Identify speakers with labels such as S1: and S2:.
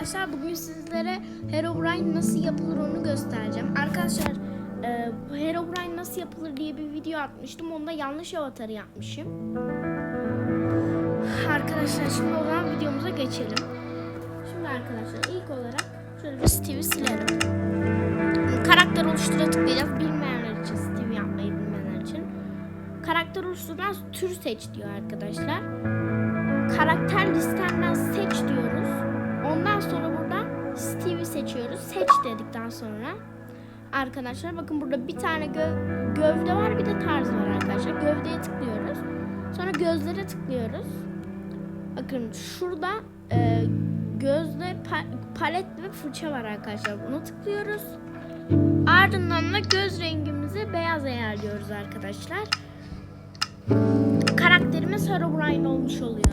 S1: arkadaşlar bugün sizlere Herobrine nasıl yapılır onu göstereceğim. Arkadaşlar e, Herobrine nasıl yapılır diye bir video atmıştım. Onda yanlış avatarı yapmışım. Arkadaşlar şimdi o zaman videomuza geçelim. Şimdi arkadaşlar ilk olarak şöyle bir Steve'i silerim. Karakter oluştura tıklayacağız. Bilmeyenler için Steve yapmayı bilmeyenler için. Karakter oluşturdan tür seç diyor arkadaşlar karakter listemden seç seçiyoruz. Seç dedikten sonra arkadaşlar bakın burada bir tane gö- gövde var bir de tarz var arkadaşlar. Gövdeye tıklıyoruz. Sonra gözlere tıklıyoruz. Bakın şurada e, gözle pa- palet ve fırça var arkadaşlar. Bunu tıklıyoruz. Ardından da göz rengimizi beyaz ayarlıyoruz arkadaşlar. Karakterimiz Herobrine olmuş oluyor.